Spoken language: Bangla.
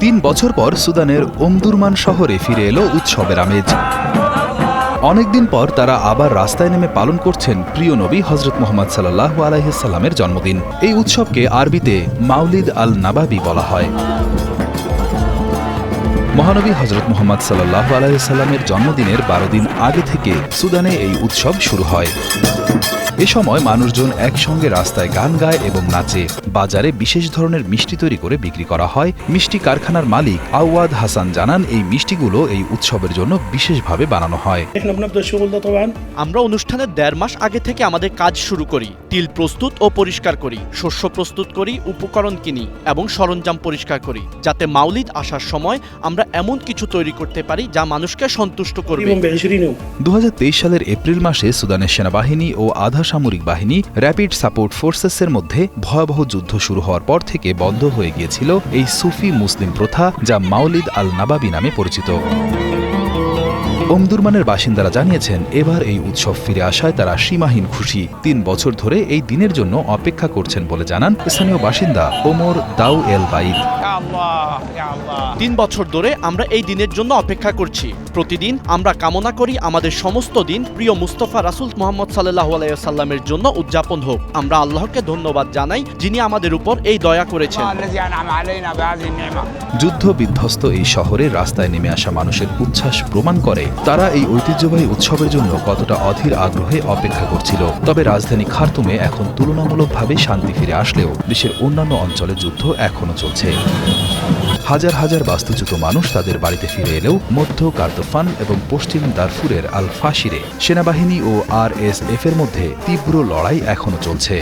তিন বছর পর সুদানের ওমদুরমান শহরে ফিরে এলো উৎসবের আমেজ। অনেকদিন পর তারা আবার রাস্তায় নেমে পালন করছেন প্রিয় নবী হজরত মোহাম্মদ সাল্লাহ আলাইসাল্লামের জন্মদিন। এই উৎসবকে আরবিতে মাউলিদ আল নাবাবি বলা হয়। মহানবী হজরত মোহাম্মদ সাল্লাহ আলাইসাল্লামের জন্মদিনের বারো দিন আগে থেকে সুদানে এই উৎসব শুরু হয়। এ সময় মানুষজন একসঙ্গে রাস্তায় গান গায় এবং নাচে। বাজারে বিশেষ ধরনের মিষ্টি তৈরি করে বিক্রি করা হয়। মিষ্টি কারখানার মালিক আওয়াদ হাসান জানান এই মিষ্টিগুলো এই উৎসবের জন্য বিশেষভাবে বানানো হয়। আমরা অনুষ্ঠানের দেড় মাস আগে থেকে আমাদের কাজ শুরু করি। তিল প্রস্তুত ও পরিষ্কার করি শস্য প্রস্তুত করি উপকরণ কিনি এবং সরঞ্জাম পরিষ্কার করি যাতে মাউলিদ আসার সময় আমরা এমন কিছু তৈরি করতে পারি যা মানুষকে সন্তুষ্ট করবে। দু হাজার তেইশ সালের এপ্রিল মাসে সুদানের সেনাবাহিনী ও আধা সামরিক বাহিনী র্যাপিড সাপোর্ট ফোর্সেসের মধ্যে ভয়াবহ যুদ্ধ শুরু হওয়ার পর থেকে বন্ধ হয়ে গিয়েছিল এই সুফি মুসলিম প্রথা যা মাউলিদ আল নাবাবি নামে পরিচিত। ওমদুরমানের বাসিন্দারা জানিয়েছেন, এবার এই উৎসব ফিরে আসায় তারা সীমাহীন খুশি। তিন বছর ধরে এই দিনের জন্য অপেক্ষা করছেন বলে জানান স্থানীয় বাসিন্দা ওমর দাউ এল বাইদ। তিন বছর ধরে আমরা এই দিনের জন্য অপেক্ষা করছি। প্রতিদিন আমরা কামনা করি আমাদের সমস্ত দিন প্রিয় মুস্তফা রাসুল মোহাম্মদ সাল্লাহ আলাইসাল্লামের জন্য উদযাপন হোক। আমরা আল্লাহকে ধন্যবাদ জানাই যিনি আমাদের উপর এই দয়া করেছেন। যুদ্ধ বিধ্বস্ত এই শহরে রাস্তায় নেমে আসা মানুষের উচ্ছ্বাস প্রমাণ করে তারা এই ঐতিহ্যবাহী উৎসবের জন্য কতটা অধীর আগ্রহে অপেক্ষা করছিল। তবে রাজধানী খার্তুমে এখন তুলনামূলকভাবে শান্তি ফিরে আসলেও দেশের অন্যান্য অঞ্চলে যুদ্ধ এখনও চলছে। হাজার হাজার বাস্তুচ্যুত মানুষ তাদের বাড়িতে ফিরে এলেও মধ্য কার্দফান এবং পশ্চিম দারফুরের আল ফাশিরে সেনাবাহিনী ও আর এস এফ এর মধ্যে তীব্র লড়াই এখনও চলছে।